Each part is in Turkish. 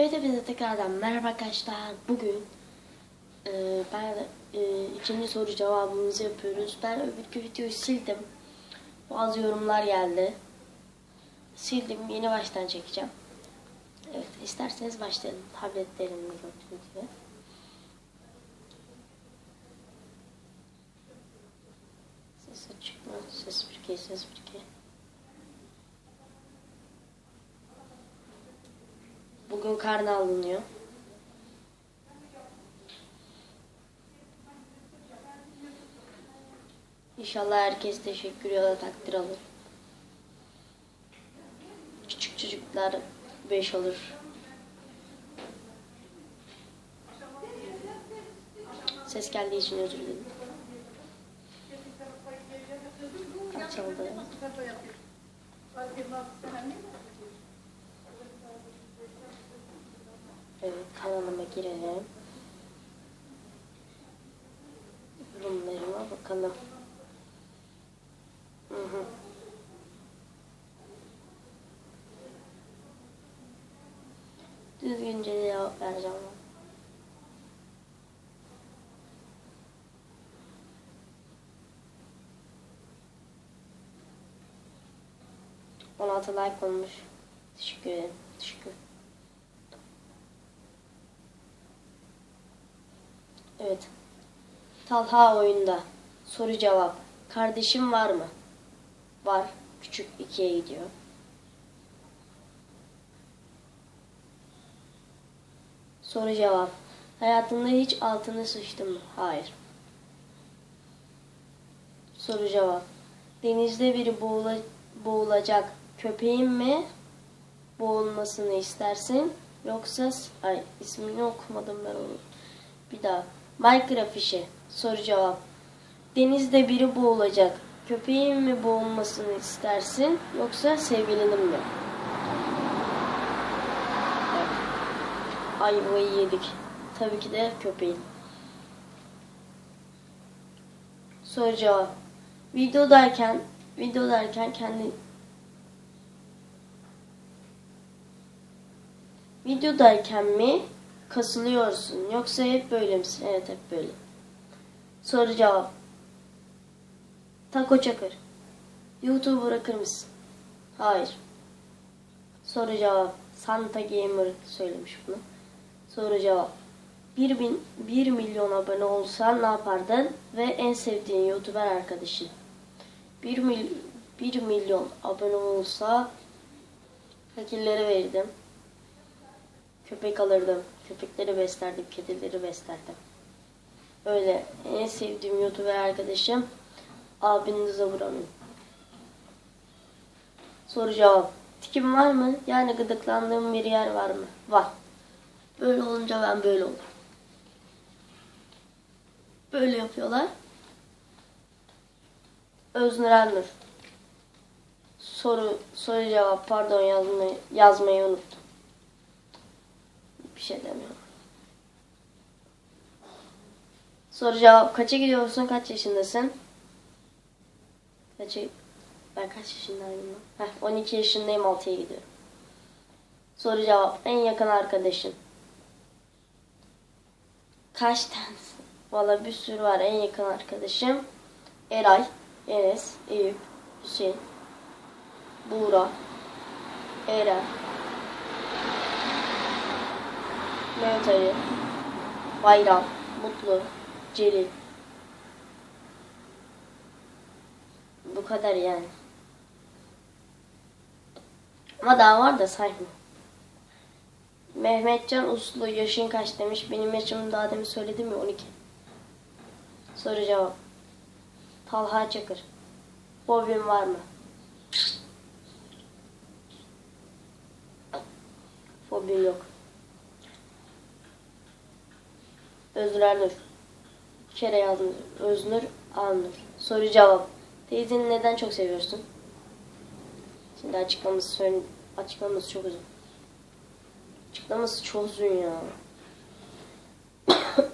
Evet hepinize tekrardan merhaba arkadaşlar. Bugün e, ben e, ikinci soru cevabımızı yapıyoruz. Ben öbürkü videoyu sildim. Bazı yorumlar geldi. Sildim. Yeni baştan çekeceğim. Evet isterseniz başlayalım. Tabletlerimde gördüğünüz gibi. Ses açık mı? Ses 1 ses 1 Bugün karne alınıyor. İnşallah herkes teşekkür ya da takdir alır. Küçük çocuklar 5 alır. Ses geldiği için özür dilerim. Açıldı. Evet kanalıma girelim. Yorumlarıma bakalım. Hı hı. Düzgünce cevap vereceğim. On altı like olmuş. Teşekkür ederim. Teşekkür. Evet. Talha oyunda. Soru cevap. Kardeşim var mı? Var. Küçük ikiye gidiyor. Soru cevap. Hayatında hiç altını sıçtın mı? Hayır. Soru cevap. Denizde biri boğula, boğulacak. Köpeğin mi boğulmasını istersin? Yoksa ay ismini okumadım ben onu. Bir daha. Minecraft işi. Soru cevap. Denizde biri boğulacak. Köpeğin mi boğulmasını istersin yoksa sevgilinin mi? Evet. Ayvayı yedik. Tabii ki de köpeğin. Soru cevap. Videodayken videodayken kendi videodayken mi kasılıyorsun yoksa hep böyle misin? Evet hep böyle. Soru cevap. Taco Çakır. YouTube bırakır mısın? Hayır. Soru cevap. Santa Gamer söylemiş bunu. Soru cevap. 1, bin, 1 milyon abone olsan ne yapardın? Ve en sevdiğin YouTuber arkadaşın. 1, mil, 1 milyon abone olsa fakirlere verirdim. Köpek alırdım. Köpekleri beslerdim. Kedileri beslerdim. Öyle. En sevdiğim YouTuber arkadaşım abinize vuramıyorum. Soru cevap. Tikim var mı? Yani gıdıklandığım bir yer var mı? Var. Böyle olunca ben böyle olurum. Böyle yapıyorlar. Öznur Elnur. Soru, soru cevap pardon yazmayı, yazmayı unuttum. Bir şey demiyorum. Soru cevap. Kaça gidiyorsun? Kaç yaşındasın? Kaça... Ben kaç yaşındayım lan? Heh, 12 yaşındayım 6'ya gidiyorum. Soru cevap. En yakın arkadaşın. Kaç tanesi? Valla bir sürü var. En yakın arkadaşım. Eray, Enes, Eyüp, Hüseyin, Buğra, Eren, Ali, Bayram, Mutlu, Celil. Bu kadar yani. Ama daha var da sayma. Mehmetcan Uslu yaşın kaç demiş. Benim yaşımı daha demin söyledim ya 12. Soru cevap. Talha Çakır. Fobin var mı? Fobim yok. Öznur Ernur. Bir kere yazmış. Öznur Arnur. Soru cevap. Teyzeni neden çok seviyorsun? Şimdi açıklaması açıklaması çok uzun. Açıklaması çok uzun ya.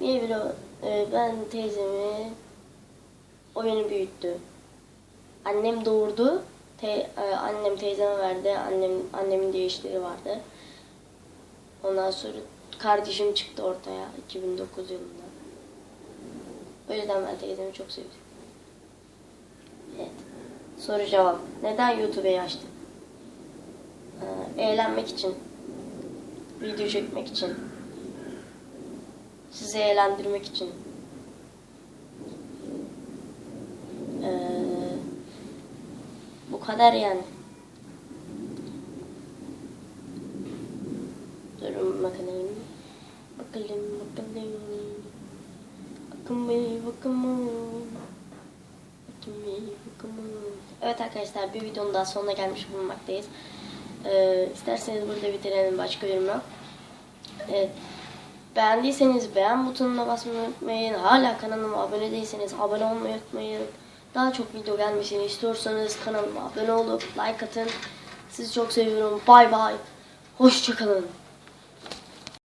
Niye bir o- e, ben teyzemi o beni büyüttü. Annem doğurdu. te- e, annem teyzeme verdi. Annem annemin işleri vardı. Ondan sonra kardeşim çıktı ortaya 2009 yılında. O yüzden ben teyzemi çok sevdim. Evet. Soru cevap. Neden YouTube'u açtın? Ee, eğlenmek için. Video çekmek için. Sizi eğlendirmek için. Ee, bu kadar yani. Durun bakalım. Bakalım bakalım. Bakın bir bakalım. Evet arkadaşlar bir videonun daha sonuna gelmiş bulunmaktayız. Ee, isterseniz burada bitirelim başka yorum yok. Evet. Beğendiyseniz beğen butonuna basmayı unutmayın. Hala kanalıma abone değilseniz abone olmayı unutmayın. Daha çok video gelmesini istiyorsanız kanalıma abone olup like atın. Sizi çok seviyorum. Bay bay. Hoşçakalın.